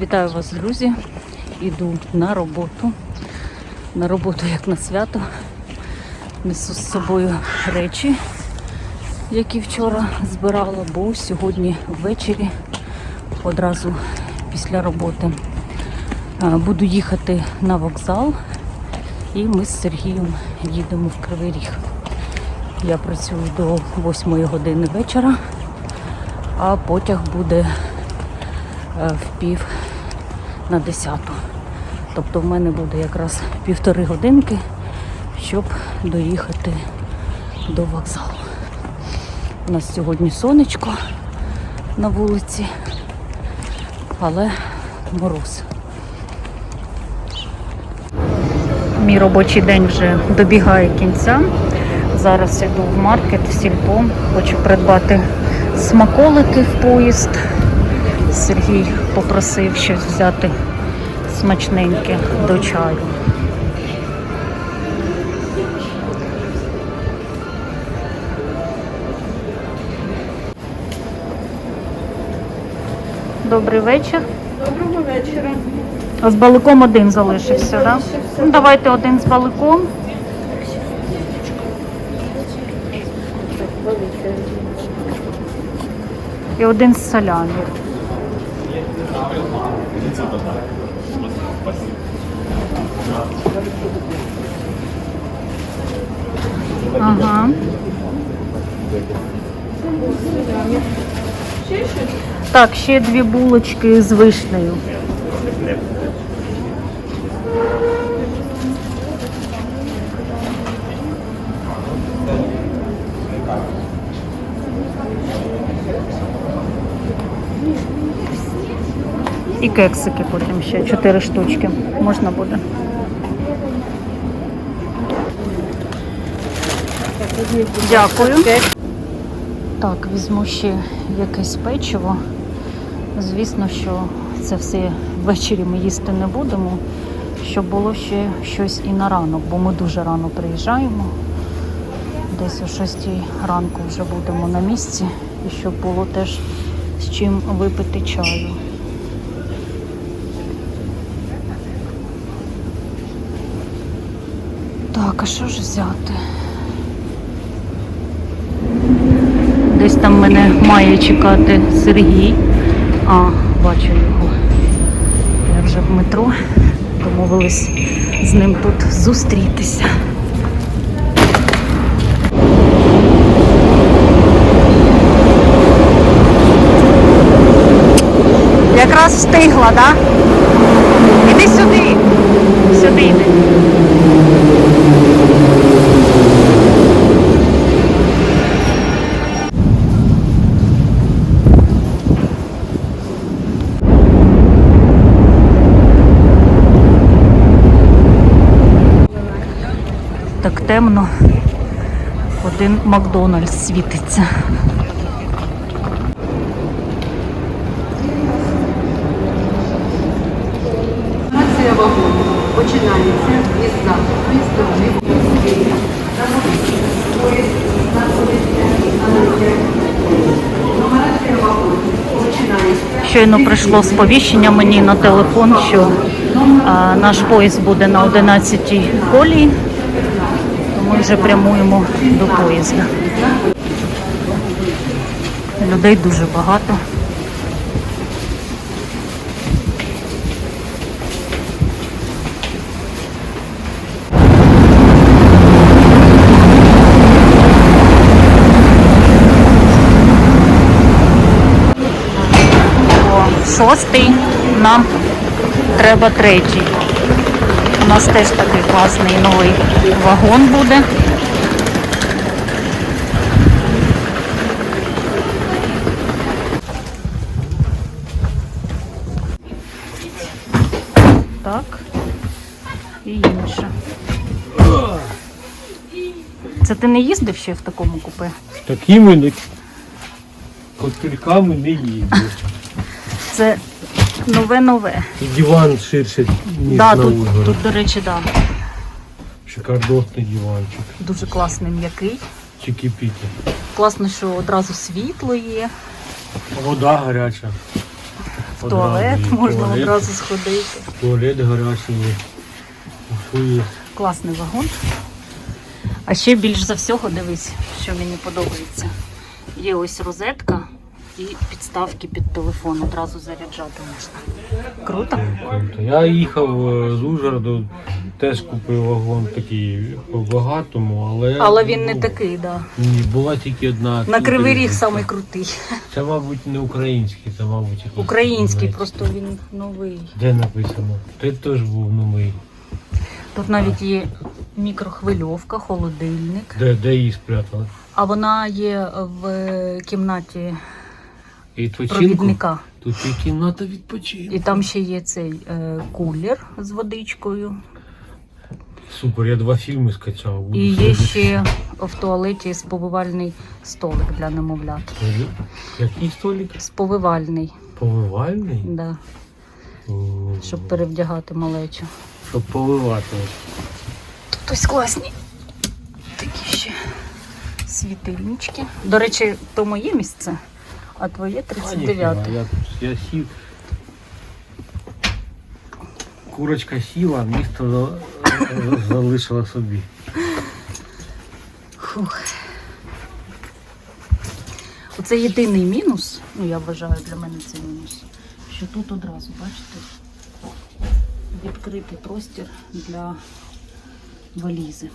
Вітаю вас, друзі. Іду на роботу. На роботу як на свято. Несу з собою речі, які вчора збирала, бо сьогодні ввечері, одразу після роботи, буду їхати на вокзал. І ми з Сергієм їдемо в Кривий Ріг. Я працюю до 8 години вечора, а потяг буде е, в пів на 10. Тобто в мене буде якраз півтори годинки, щоб доїхати до вокзалу. У нас сьогодні сонечко на вулиці, але мороз. Мій робочий день вже добігає кінця. Зараз йду в маркет, в сільпо. Хочу придбати смаколики в поїзд. Сергій попросив щось взяти смачненьке до чаю. Добрий вечір. Доброго вечора. А з баликом один залишився, так? Ну, давайте один з баликом. І один з салямі. Ага. Так, ще дві булочки з вишнею. Кексики потім ще чотири штучки. Можна буде. Дякую. Так, візьму ще якесь печиво. Звісно, що це все ввечері ми їсти не будемо, щоб було ще щось і на ранок, бо ми дуже рано приїжджаємо. Десь о 6 ранку вже будемо на місці, і щоб було теж з чим випити чаю. Так, а що ж взяти? Десь там мене має чекати Сергій. А, бачу його. Я вже в метро. Домовились з ним тут зустрітися. Якраз встигла, так? Да? Іди сюди. Сюди йди. Темно. Один Макдональдс світиться. Акція вагону починається із заходної сторони Москви. Поїзд знаходиться на Нумерація вагону починається. Щойно прийшло сповіщення мені на телефон, що а, наш поїзд буде на 11-й колії, ми вже прямуємо до поїзда. Людей дуже багато. Шостий, нам треба третій. У нас теж такий класний новий вагон буде. Так. І інше. Це ти не їздив ще в такому купе? Такими не котльками не їздять. Це нове-нове. І диван ширше, ніж Да, на тут, Ужгород. тут, до речі, да. Шикардосний диванчик. Дуже класний м'який. Чики-піки. Класно, що одразу світло є. Вода гаряча. В туалет Одразу можна туалет. одразу сходити. Туалет гарячий. Є? Класний вагон. А ще більш за всього дивись, що мені подобається. Є ось розетка і підставки під телефон. Одразу заряджати можна. Круто? Круто. Я їхав е, з Ужгороду, теж купив вагон такий по багатому, але. Але він не ну, такий, да. Ні, була тільки одна. На кривий ріг самий крутий. Це, мабуть, не український, це, мабуть, якийсь Український, просто він новий. Де написано? Ти теж був новий. Тут навіть є мікрохвильовка, холодильник. Де, де її спрятали? А вона є в кімнаті відпочинку? провідника. Тут є кімната відпочинку. І там ще є цей е, кулер з водичкою. Супер, я два фільми скачав. Буду І є ще в туалеті сповивальний столик для немовлят. Який столик? Сповивальний, Повивальний? да, О, щоб перевдягати малечу. Щоб повивати. Тут ось класні такі ще світильнички. До речі, то моє місце, а твоє 39. Я, я сів. Курочка сіла, місто залишила собі. Фух. Оце єдиний мінус, ну я вважаю для мене це мінус, що тут одразу, бачите, відкритий простір для валізи.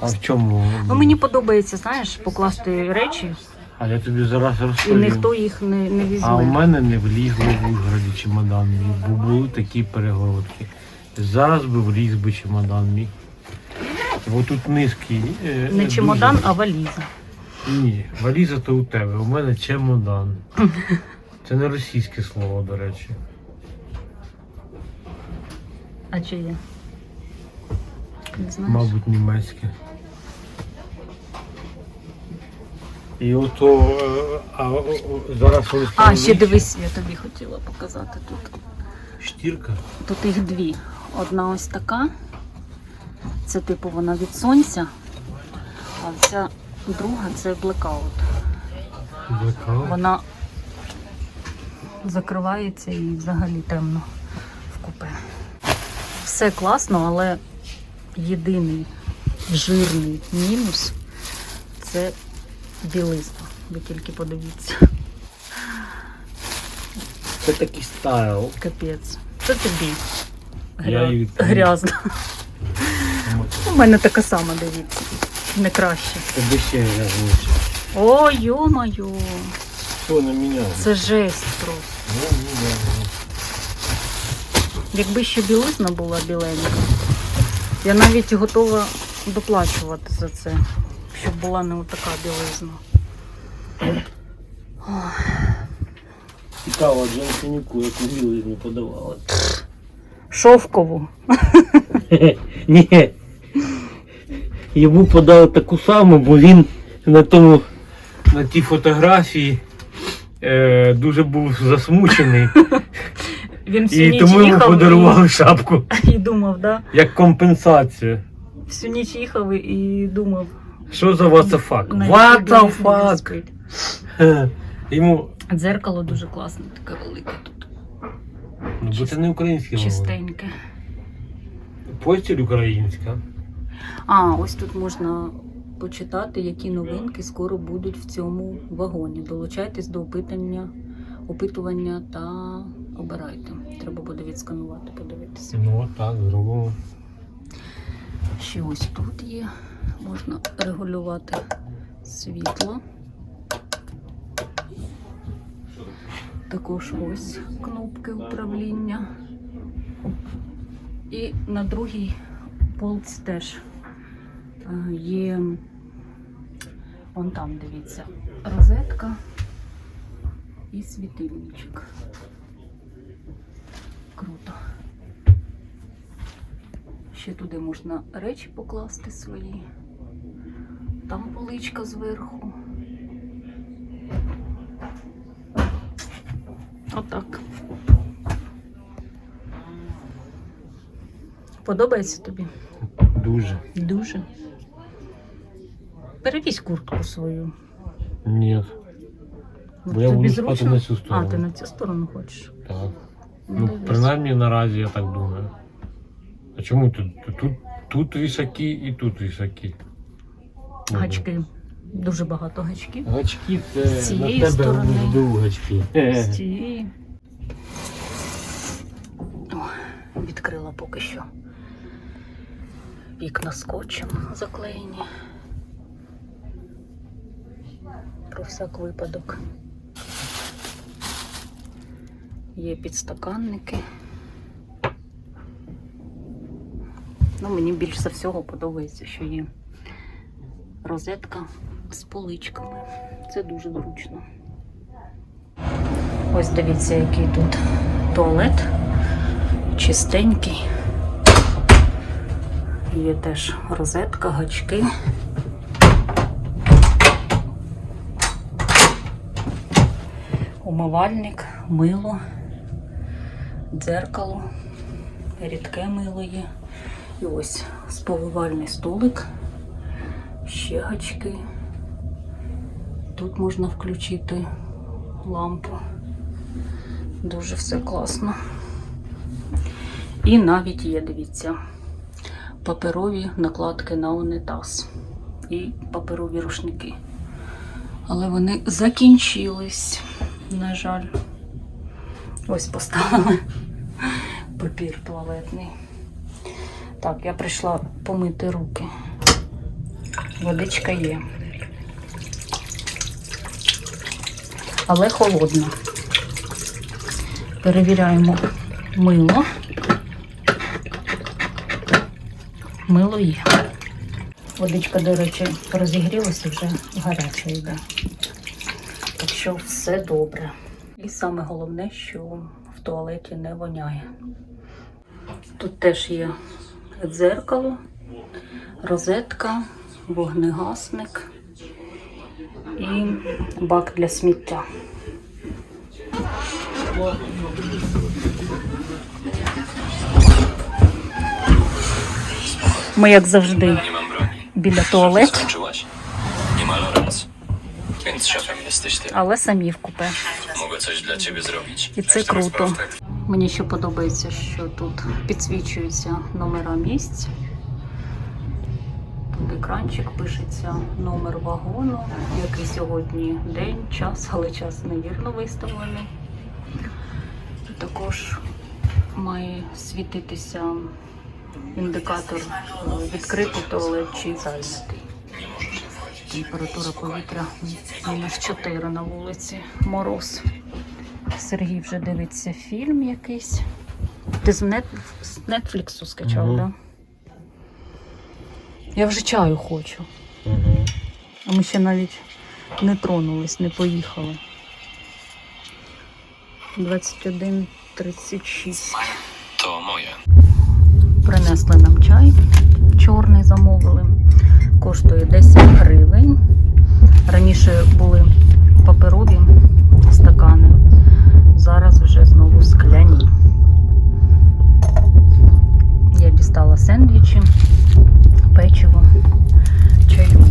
А в чому? Ну мені подобається, знаєш, покласти речі, А я тобі зараз і розповім. ніхто їх не, не А у мене не влізло в Ужгороді чемодан мій, бо були такі перегородки. Зараз би вліз би чемодан мій. Бо тут низький. е, Не дуже- чемодан, а валіза. Ні, валіза то у тебе, у мене чемодан. Це не російське слово, до речі. А чи є? Не знаєш? Мабуть, німецьке. І ото е, а, о, о, зараз вони А, ще дивись, я тобі хотіла показати тут. Штірка. Тут їх дві. Одна ось така. Це типу вона від сонця, а ця друга це блекаут. Блекаут. Вона закривається і взагалі темно в купе. Все класно, але єдиний жирний мінус це білизна. Ви тільки подивіться. Це такий стайл. Капець. Це тобі. Я її відкрию. Грязно. У мене така сама, дивіться. Не краще. Тебе ще грязніше. О, йо-моє. Що не міняли? Це жесть просто. Ну, ну, ну. Якби ще білизна була біленька, я навіть готова доплачувати за це, щоб була не така білизна. Цікаво, Джонсоніку, яку білизну подавали. Шовкову. Ні. Йому подали таку саму, бо він на тому, на тій фотографії е, дуже був засмучений. Він всю І ніч тому йому їхав подарували шапку і, і думав, да? як компенсація. Всю ніч їхав і думав. Що за what the fuck? What the fuck? Йому. Дзеркало дуже класне, таке велике тут. Ну, бо це не українське. Чистеньке. Постіль українська. А, ось тут можна почитати, які новинки скоро будуть в цьому вагоні. Долучайтесь до опитання, опитування та обирайте. Треба буде відсканувати, подивитися. Ну так, зробимо. Ще ось тут є. Можна регулювати світло. Також ось кнопки управління. І на другій полці теж е, є вон там, дивіться, розетка і світильничок. Круто. Ще туди можна речі покласти свої. Там поличка зверху. Отак. Подобається тобі? Дуже. Дуже. Перевізь куртку свою. Ні. Бо я буду спати зручно? на цю сторону. А, ти на цю сторону хочеш? так. Ну, Ну, дивись. принаймні наразі я так думаю. А чому тут? Тут, тут, тут і тут вісаки. Ну, Гачки. Дуже багато гачків. Гачки це З цієї на тебе сторони. в гачки. З цієї. О, відкрила поки що. Вікна скотчем заклеєні. Про всяк випадок. Є підстаканники. Ну, мені більш за всього подобається, що є розетка з поличками. Це дуже зручно. Ось дивіться, який тут туалет. Чистенький. Є теж розетка, гачки. Умивальник, мило, дзеркало, рідке мило є. І ось сповивальний столик, ще гачки. Тут можна включити лампу. Дуже все класно. І навіть є, дивіться, паперові накладки на унітаз і паперові рушники. Але вони закінчились, на жаль. Ось поставили папір туалетний. Так, я прийшла помити руки. Водичка є. Але холодна. Перевіряємо мило. Мило є. Водичка, до речі, розігрілася, вже гаряча йде. Так що все добре. І саме головне, що в туалеті не воняє. Тут теж є дзеркало, розетка, вогнегасник і бак для сміття. Ми, як завжди, біля туалету, але самі в купе. Mogę coś dla ciebie zrobić. І це круто. Мені ще подобається, що тут підсвічуються номера місць. Тут екранчик пишеться номер вагону, який сьогодні день, час, але час невірно виставлений. Також має світитися індикатор відкритий туалет чи зайнятий. Температура повітря мінус 4 на вулиці. Мороз. Сергій вже дивиться фільм якийсь. Ти з, нет... Нетфліксу скачав, так? Да? Я вже чаю хочу. Угу. А ми ще навіть не тронулись, не поїхали. 21.36. To moje. Принесли нам чай. Чорний замовили. Коштує 10 гривень. Раніше були паперові стакани. Зараз вже знову скляні. Я дістала сендвічі, печиво, чаюємо.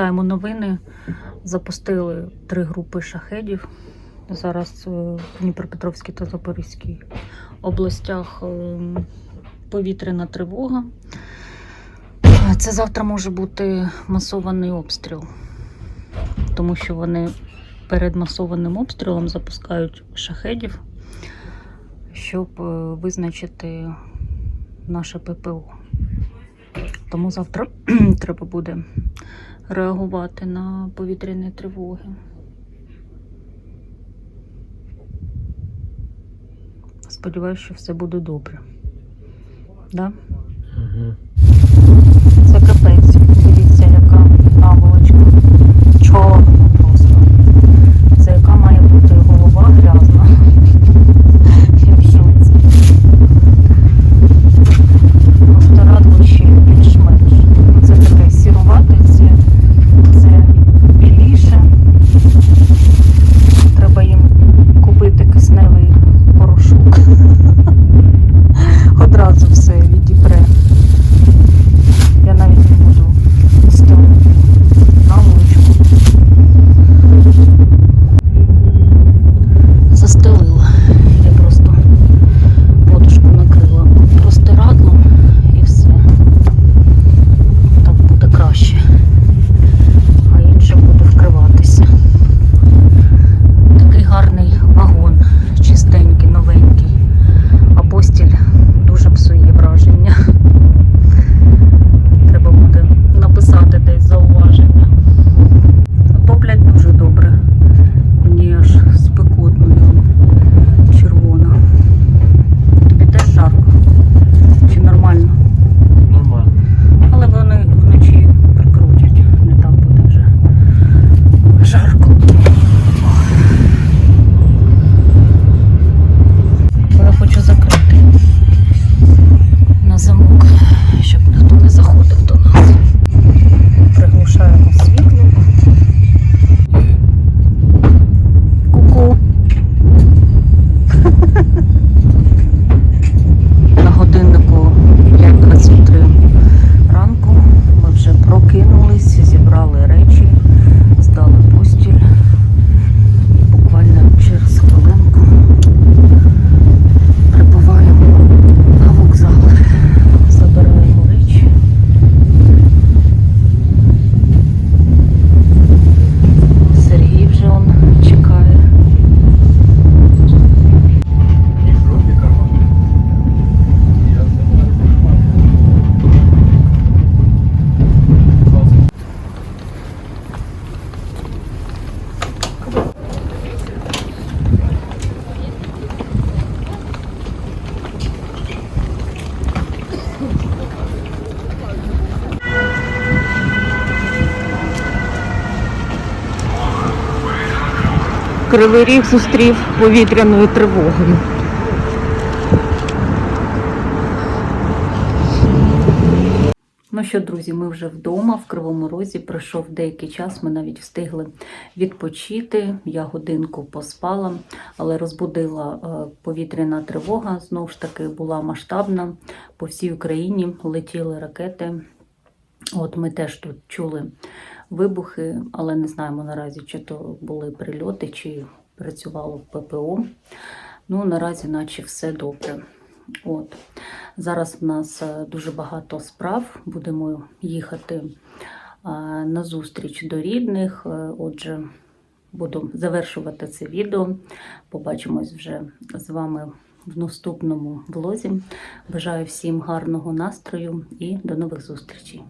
Читаємо новини. Запустили три групи шахедів. Зараз е, в Дніпропетровській та Запорізькій областях е, повітряна тривога. Це завтра може бути масований обстріл, тому що вони перед масованим обстрілом запускають шахедів, щоб е, визначити наше ППО. Тому завтра треба буде реагувати на повітряні тривоги. Сподіваюся, що все буде добре. Да? Угу. Це капець. Дивіться, яка наволочка. Чорна Кривий ріг зустрів повітряною тривогою. Ну що, друзі, ми вже вдома в Кривому Розі. Пройшов деякий час. Ми навіть встигли відпочити. Я годинку поспала, але розбудила е, повітряна тривога. Знову ж таки, була масштабна. По всій Україні летіли ракети. От ми теж тут чули вибухи, але не знаємо наразі, чи то були прильоти, чи працювало ППО. Ну, наразі, наче все добре. От. Зараз в нас е, дуже багато справ. Будемо їхати е, на зустріч до рідних. Е, Отже, буду завершувати це відео. Побачимось вже з вами в наступному влозі. Бажаю всім гарного настрою і до нових зустрічей.